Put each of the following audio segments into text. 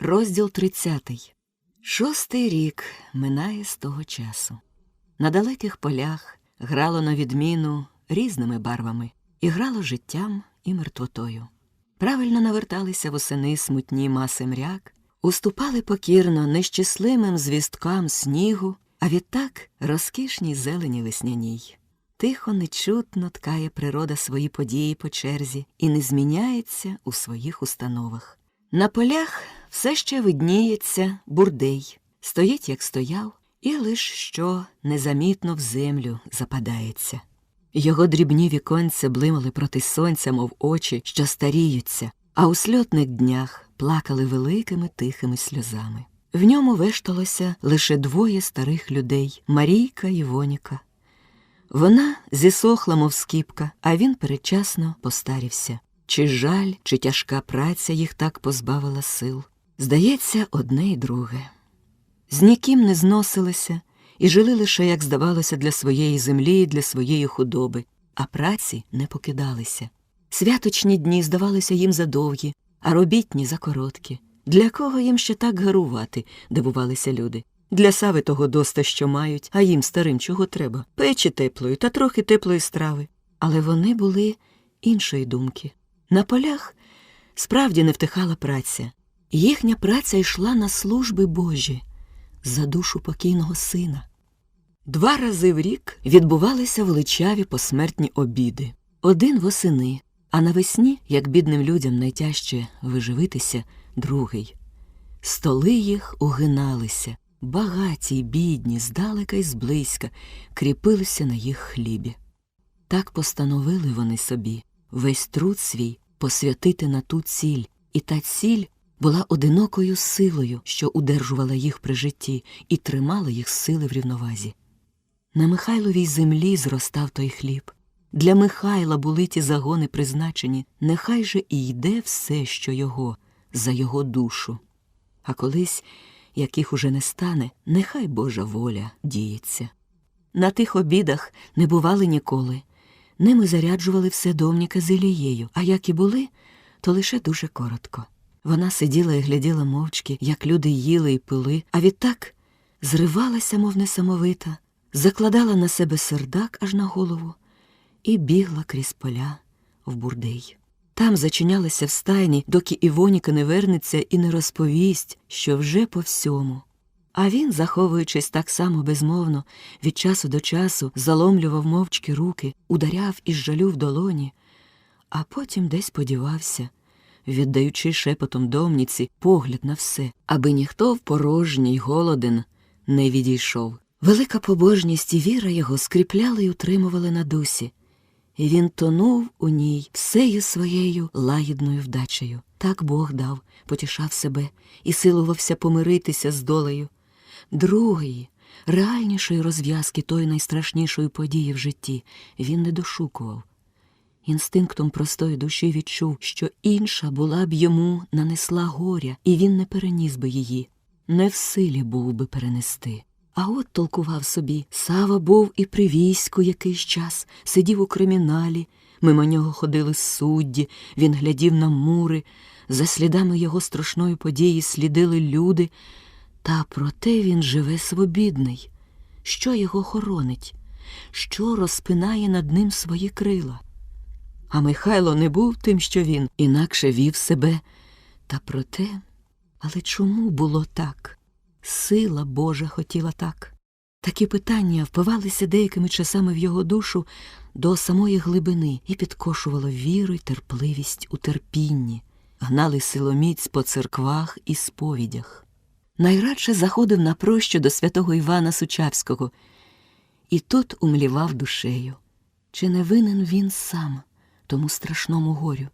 Розділ 30. Шостий рік минає з того часу. На далеких полях грало на відміну різними барвами, і грало життям і мертвотою. Правильно наверталися восени смутні маси мряк, уступали покірно нещасливим звісткам снігу, а відтак розкішній зелені весняній. Тихо, нечутно ткає природа свої події по черзі і не зміняється у своїх установах. На полях все ще видніється бурдей, стоїть, як стояв, і лиш що незамітно в землю западається. Його дрібні віконця блимали проти сонця, мов очі, що старіються, а у сльотних днях плакали великими тихими сльозами. В ньому вешталося лише двоє старих людей Марійка і Воніка. Вона зісохла, мов скіпка, а він передчасно постарівся. Чи жаль, чи тяжка праця їх так позбавила сил. Здається, одне й друге. З ніким не зносилися і жили лише, як здавалося, для своєї землі і для своєї худоби, а праці не покидалися. Святочні дні здавалися їм задовгі, а робітні закороткі. Для кого їм ще так гарувати, дивувалися люди. Для сави того доста, що мають, а їм старим чого треба печі теплої та трохи теплої страви. Але вони були іншої думки. На полях справді не втихала праця. Їхня праця йшла на служби Божі за душу покійного сина. Два рази в рік відбувалися величаві посмертні обіди. Один восени, а навесні, як бідним людям найтяжче виживитися, другий. Столи їх угиналися, багаті й бідні, здалека й зблизька, кріпилися на їх хлібі. Так постановили вони собі весь труд свій посвятити на ту ціль, і та ціль була одинокою силою, що удержувала їх при житті і тримала їх сили в рівновазі. На Михайловій землі зростав той хліб. Для Михайла були ті загони призначені, нехай же і йде все, що його, за його душу. А колись, як їх уже не стане, нехай Божа воля діється. На тих обідах не бували ніколи. Ними заряджували все домніка з Ілією, а як і були, то лише дуже коротко. Вона сиділа і гляділа мовчки, як люди їли і пили, а відтак зривалася, мов несамовита, закладала на себе сердак аж на голову і бігла крізь поля в бурдей. Там зачинялася в стайні, доки Івоніка не вернеться і не розповість, що вже по всьому. А він, заховуючись так само безмовно, від часу до часу заломлював мовчки руки, ударяв із жалю в долоні, а потім десь подівався, віддаючи шепотом домніці погляд на все, аби ніхто в порожній голоден не відійшов. Велика побожність і віра його скріпляли й утримували на дусі, і він тонув у ній всею своєю лагідною вдачею. Так Бог дав, потішав себе і силувався помиритися з долею. Другої, реальнішої розв'язки тої найстрашнішої події в житті він не дошукував. Інстинктом простої душі відчув, що інша була б йому нанесла горя, і він не переніс би її, не в силі був би перенести. А от толкував собі, Сава був і при війську якийсь час, сидів у криміналі, мимо нього ходили судді, він глядів на мури, за слідами його страшної події слідили люди. Та проте він живе свобідний. Що його хоронить? Що розпинає над ним свої крила? А Михайло не був тим, що він, інакше вів себе. Та проте, але чому було так? Сила Божа хотіла так. Такі питання впивалися деякими часами в його душу до самої глибини і підкошувало віру й терпливість у терпінні, гнали силоміць по церквах і сповідях. Найрадше заходив на прощу до святого Івана Сучавського, і тут умлівав душею. Чи не винен він сам тому страшному горю?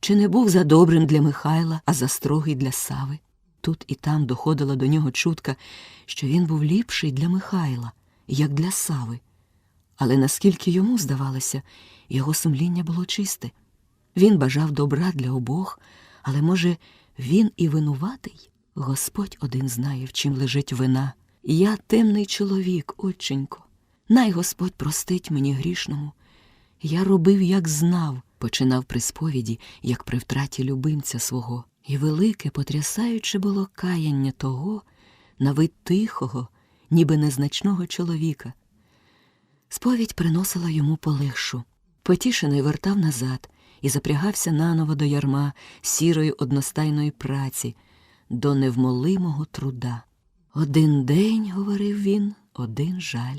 Чи не був за добрим для Михайла, а за строгий для Сави? Тут і там доходила до нього чутка, що він був ліпший для Михайла, як для Сави. Але наскільки йому здавалося, його сумління було чисте. Він бажав добра для обох, але, може, він і винуватий? Господь один знає, в чим лежить вина. Я темний чоловік, отченько. Най Господь простить мені грішному. Я робив, як знав, починав при сповіді, як при втраті любимця свого. І велике, потрясаюче було каяння того, на вид тихого, ніби незначного чоловіка. Сповідь приносила йому полегшу. Потішений вертав назад і запрягався наново до ярма сірої одностайної праці, до невмолимого труда. Один день, говорив він, один жаль.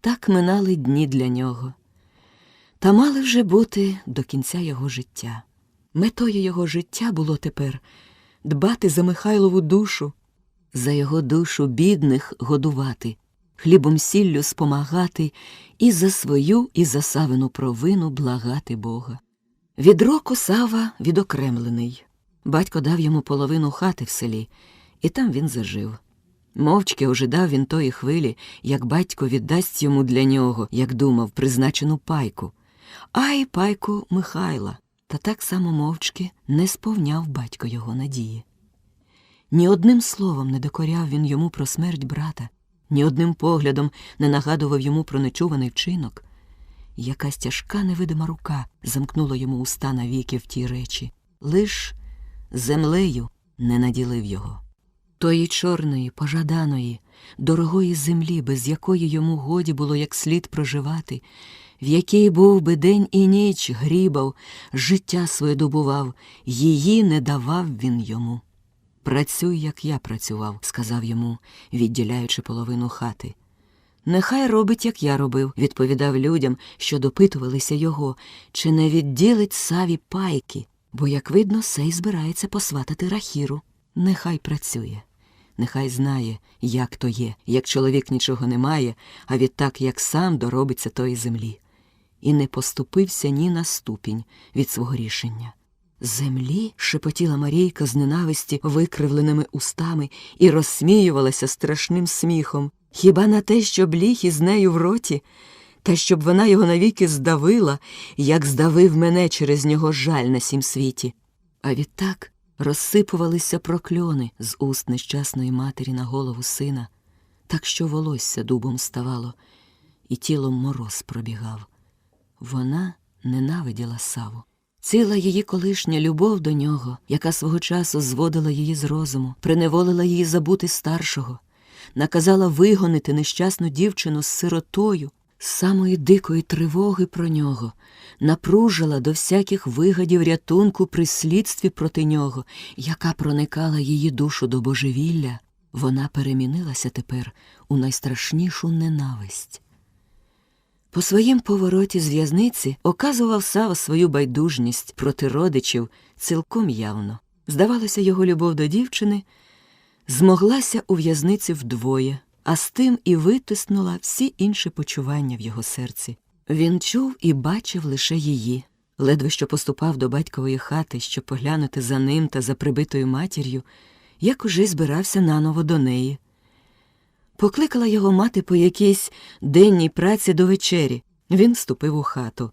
Так минали дні для нього. Та мали вже бути до кінця його життя. Метою його життя було тепер дбати за Михайлову душу, за його душу бідних годувати, хлібом сіллю спомагати і за свою, і за Савину провину благати Бога. Від року Сава відокремлений. Батько дав йому половину хати в селі, і там він зажив. Мовчки ожидав він тої хвилі, як батько віддасть йому для нього, як думав, призначену пайку. А й пайку Михайла, та так само мовчки не сповняв батько його надії. Ні одним словом не докоряв він йому про смерть брата, ні одним поглядом не нагадував йому про нечуваний вчинок. Якась тяжка невидима рука замкнула йому уста навіки в ті речі, лиш землею не наділив його. Тої чорної, пожаданої, дорогої землі, без якої йому годі було як слід проживати, в якій був би день і ніч грібав, життя своє добував, її не давав він йому. Працюй, як я працював, сказав йому, відділяючи половину хати. Нехай робить, як я робив, відповідав людям, що допитувалися його, чи не відділить саві пайки, бо, як видно, сей збирається посватати рахіру. Нехай працює, нехай знає, як то є, як чоловік нічого не має, а відтак як сам доробиться тої землі. І не поступився ні на ступінь від свого рішення. Землі? шепотіла Марійка з ненависті викривленими устами і розсміювалася страшним сміхом. Хіба на те, щоб ліг із нею в роті, та щоб вона його навіки здавила, як здавив мене через нього жаль на сім світі. А відтак розсипувалися прокльони з уст нещасної матері на голову сина, так що волосся дубом ставало, і тілом мороз пробігав. Вона ненавиділа Саву. Ціла її колишня любов до нього, яка свого часу зводила її з розуму, приневолила її забути старшого, наказала вигонити нещасну дівчину з сиротою, з самої дикої тривоги про нього, напружила до всяких вигадів рятунку при слідстві проти нього, яка проникала її душу до божевілля, вона перемінилася тепер у найстрашнішу ненависть. По своїм повороті з в'язниці оказував Сава свою байдужність проти родичів цілком явно. Здавалося, його любов до дівчини змоглася у в'язниці вдвоє, а з тим і витиснула всі інші почування в його серці. Він чув і бачив лише її. Ледве що поступав до батькової хати, щоб поглянути за ним та за прибитою матір'ю, як уже збирався наново до неї. Покликала його мати по якійсь денній праці до вечері. Він вступив у хату.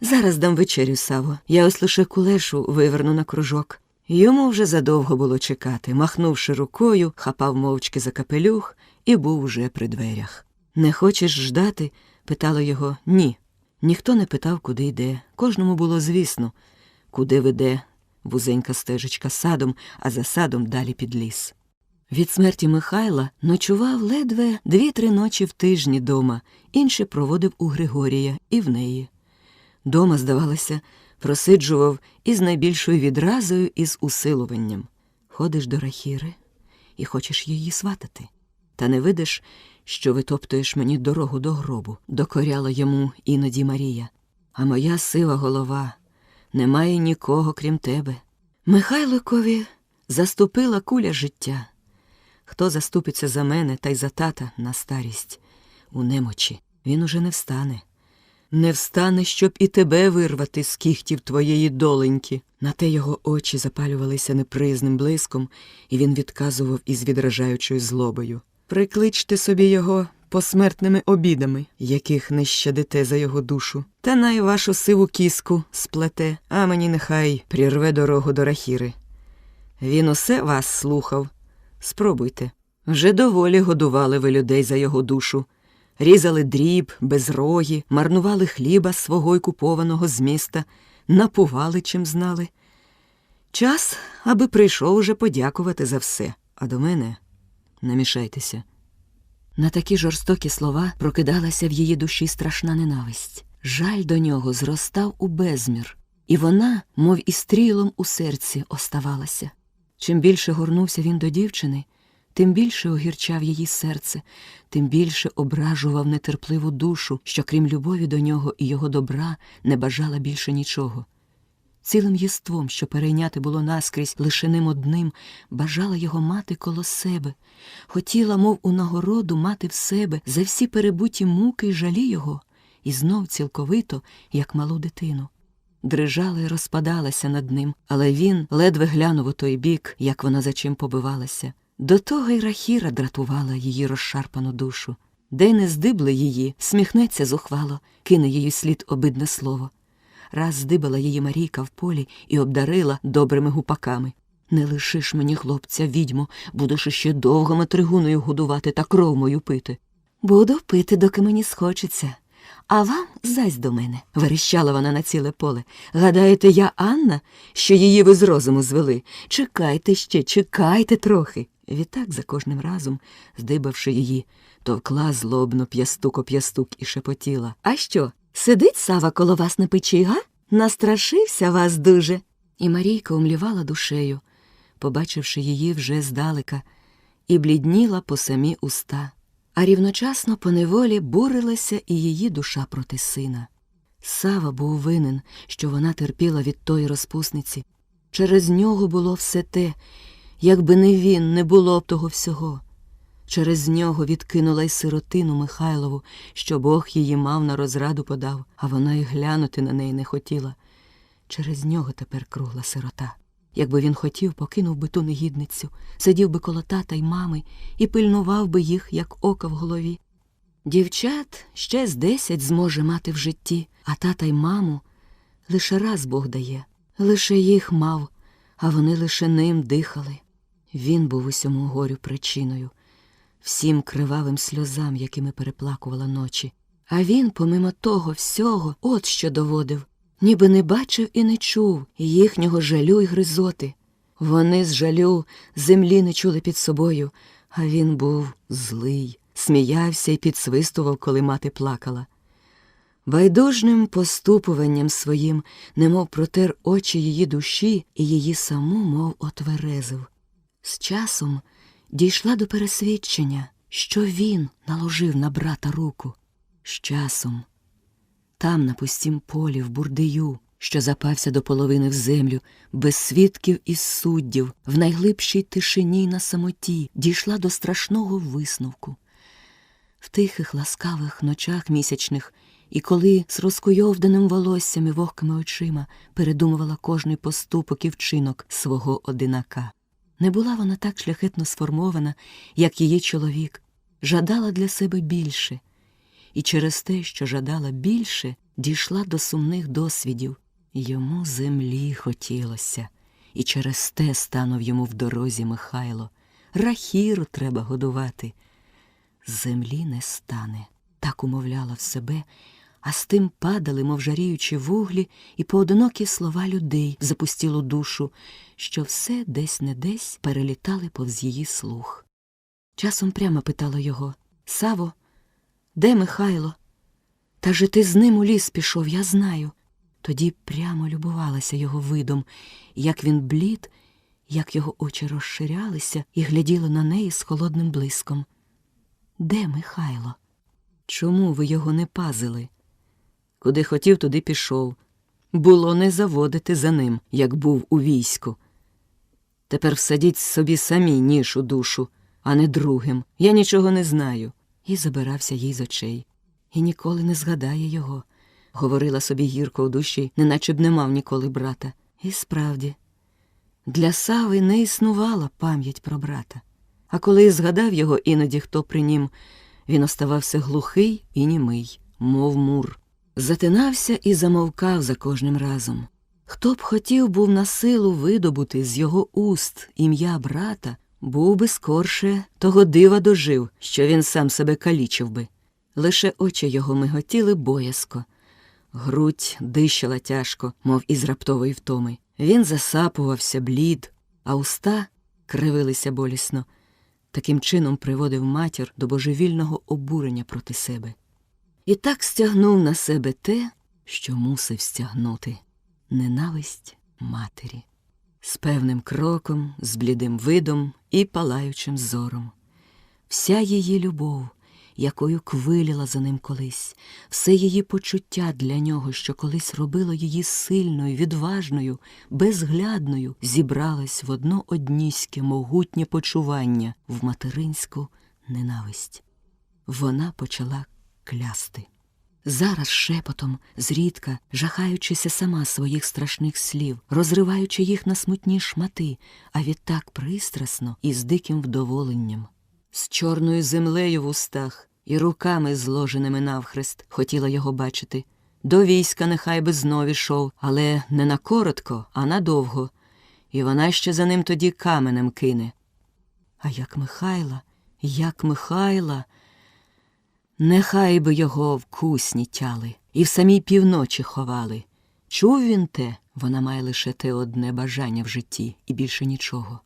Зараз дам вечерю, Саво. Я ось лише кулешу виверну на кружок. Йому вже задовго було чекати. Махнувши рукою, хапав мовчки за капелюх і був уже при дверях. Не хочеш ждати? питало його ні. Ніхто не питав, куди йде. Кожному було звісно, куди веде вузенька стежечка садом, а за садом далі під ліс. Від смерті Михайла ночував ледве дві-три ночі в тижні дома, інші проводив у Григорія і в неї. Дома, здавалося, просиджував із найбільшою відразою і з усилуванням. Ходиш до Рахіри і хочеш її сватати. Та не видиш, що витоптуєш мені дорогу до гробу, докоряла йому іноді Марія. А моя сива голова немає нікого, крім тебе. Михайликові заступила куля життя. Хто заступиться за мене та й за тата на старість у немочі, він уже не встане. Не встане, щоб і тебе вирвати з кіхтів твоєї доленьки. На те його очі запалювалися непризним блиском, і він відказував із відражаючою злобою. Прикличте собі його посмертними обідами, яких не щадите за його душу. Та най вашу сиву кіску сплете, а мені нехай прірве дорогу до рахіри. Він усе вас слухав. Спробуйте. Вже доволі годували ви людей за його душу. Різали дріб, безрогі, марнували хліба свого й купованого з міста, напували, чим знали. Час, аби прийшов уже подякувати за все, а до мене не мішайтеся. На такі жорстокі слова прокидалася в її душі страшна ненависть. Жаль до нього зростав у безмір, і вона, мов і стрілом у серці, оставалася. Чим більше горнувся він до дівчини, тим більше огірчав її серце, тим більше ображував нетерпливу душу, що крім любові до нього і його добра не бажала більше нічого. Цілим єством, що перейняти було наскрізь лише ним одним, бажала його мати коло себе, хотіла, мов у нагороду, мати в себе за всі перебуті муки й жалі його, і знов цілковито, як малу дитину. Дрижала й розпадалася над ним, але він ледве глянув у той бік, як вона за чим побивалася. До того й рахіра дратувала її розшарпану душу. Де не здибли її, сміхнеться зухвало, кине її слід обидне слово. Раз здибала її Марійка в полі і обдарила добрими гупаками. Не лишиш мені, хлопця, відьму, будеш іще довго матригуною годувати та кров мою пити. Буду пити, доки мені схочеться. А вам зась до мене, верещала вона на ціле поле. Гадаєте, я Анна, що її ви з розуму звели? Чекайте ще, чекайте трохи. Відтак за кожним разом, здибавши її, товкла злобно п'ястук п'ястук і шепотіла. А що? Сидить Сава коло вас на печі, га? Настрашився вас дуже. І Марійка умлівала душею, побачивши її вже здалека, і блідніла по самі уста. А рівночасно по неволі бурилася і її душа проти сина. Сава був винен, що вона терпіла від тої розпусниці. Через нього було все те, якби не він, не було б того всього. Через нього відкинула й сиротину Михайлову, що Бог її мав на розраду подав, а вона й глянути на неї не хотіла. Через нього тепер кругла сирота. Якби він хотів, покинув би ту негідницю, сидів би коло тата й мами і пильнував би їх, як ока в голові. Дівчат ще з десять зможе мати в житті, а тата й маму лише раз Бог дає, лише їх мав, а вони лише ним дихали. Він був усьому горю причиною, всім кривавим сльозам, якими переплакувала ночі. А він, помимо того всього, от що доводив, ніби не бачив і не чув їхнього жалю й гризоти. Вони з жалю землі не чули під собою, а він був злий, сміявся і підсвистував, коли мати плакала. Байдужним поступуванням своїм, немов протер очі її душі і її саму, мов отверезив. З часом дійшла до пересвідчення, що він наложив на брата руку. З часом там, на пустім полі, в бурдею, що запався до половини в землю, без свідків і суддів, в найглибшій тишині й на самоті, дійшла до страшного висновку. В тихих ласкавих ночах місячних, і коли з розкуйовданим волоссям і вогкими очима передумувала кожний поступок і вчинок свого одинака. Не була вона так шляхетно сформована, як її чоловік, жадала для себе більше, і через те, що жадала більше, дійшла до сумних досвідів. Йому землі хотілося, і через те станув йому в дорозі Михайло. Рахіру треба годувати. Землі не стане, так умовляла в себе, а з тим падали, мов жаріючі вуглі, і поодинокі слова людей в запустілу душу, що все десь не десь перелітали повз її слух. Часом прямо питала його Саво, де Михайло? Та же ти з ним у ліс пішов, я знаю. Тоді прямо любувалася його видом, як він блід, як його очі розширялися і гляділи на неї з холодним блиском. Де Михайло? Чому ви його не пазили? Куди хотів, туди пішов. Було не заводити за ним, як був у війську. Тепер всадіть собі самі ніж у душу, а не другим. Я нічого не знаю. І забирався їй з очей. І ніколи не згадає його, говорила собі гірко у душі, неначе б не мав ніколи брата. І справді, для Сави не існувала пам'ять про брата. А коли згадав його іноді хто при нім, він оставався глухий і німий, мов мур. Затинався і замовкав за кожним разом. Хто б хотів був на силу видобути з його уст ім'я брата, був би скорше того дива дожив, що він сам себе калічив би. Лише очі його миготіли боязко, грудь дищала тяжко, мов із раптової втоми. Він засапувався блід, а уста кривилися болісно. Таким чином приводив матір до божевільного обурення проти себе. І так стягнув на себе те, що мусив стягнути ненависть матері. З певним кроком, з блідим видом і палаючим зором. Вся її любов, якою квиліла за ним колись, все її почуття для нього, що колись робило її сильною, відважною, безглядною, зібралась в одно одніське могутнє почування в материнську ненависть. Вона почала клясти. Зараз шепотом, зрідка, жахаючися сама своїх страшних слів, розриваючи їх на смутні шмати, а відтак пристрасно і з диким вдоволенням. З чорною землею в устах і руками зложеними навхрест хотіла його бачити. До війська нехай би знов ішов, але не на коротко, а надовго, і вона ще за ним тоді каменем кине. А як Михайла, як Михайла, нехай би його в кусні тяли і в самій півночі ховали. Чув він те, вона має лише те одне бажання в житті і більше нічого.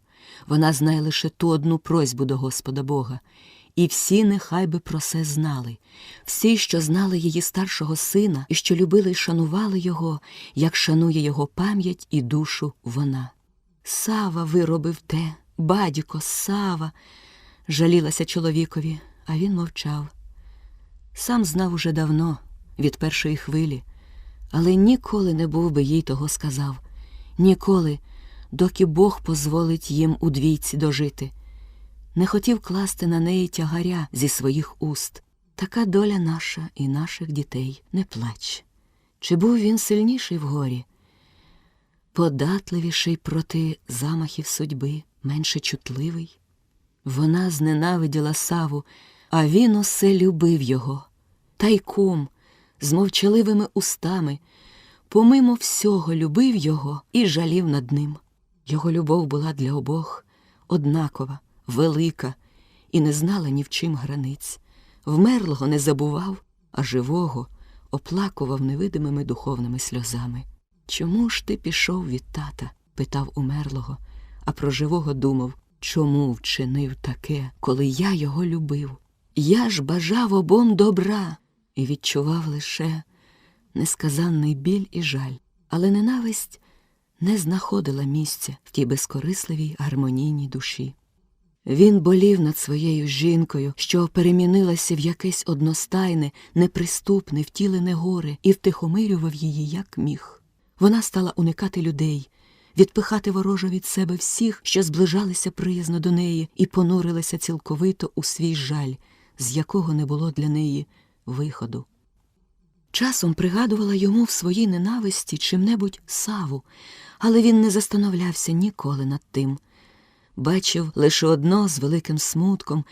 Вона знає лише ту одну просьбу до Господа Бога, і всі нехай би про це знали, всі, що знали її старшого сина і що любили й шанували його, як шанує його пам'ять і душу вона. Сава виробив те, бадіко, Сава, жалілася чоловікові, а він мовчав. Сам знав уже давно, від першої хвилі, але ніколи не був би їй того сказав, ніколи, доки Бог позволить їм удвійці дожити. Не хотів класти на неї тягаря зі своїх уст. Така доля наша і наших дітей не плач. Чи був він сильніший в горі? Податливіший проти замахів судьби, менше чутливий? Вона зненавиділа Саву, а він усе любив його. Тайком, з мовчаливими устами, помимо всього любив його і жалів над ним. Його любов була для обох однакова, велика, і не знала ні в чим границь. Вмерлого не забував, а живого оплакував невидимими духовними сльозами. Чому ж ти пішов від тата? питав умерлого, а про живого думав, чому вчинив таке, коли я його любив? Я ж бажав обом добра і відчував лише несказанний біль і жаль, але ненависть не знаходила місця в тій безкорисливій гармонійній душі. Він болів над своєю жінкою, що перемінилася в якесь одностайне, неприступне, втілене горе, і втихомирював її, як міг. Вона стала уникати людей, відпихати ворожо від себе всіх, що зближалися приязно до неї, і понурилася цілковито у свій жаль, з якого не було для неї виходу. Часом пригадувала йому в своїй ненависті чим-небудь саву, але він не застановлявся ніколи над тим. Бачив лише одно з великим смутком,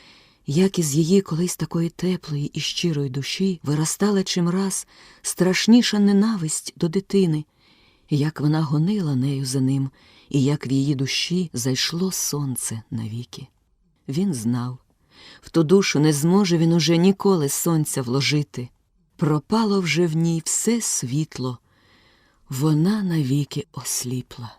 як із її колись такої теплої і щирої душі виростала чимраз страшніша ненависть до дитини, як вона гонила нею за ним, і як в її душі зайшло сонце навіки. Він знав, в ту душу не зможе він уже ніколи сонця вложити. Пропало вже в ній все світло, вона навіки осліпла.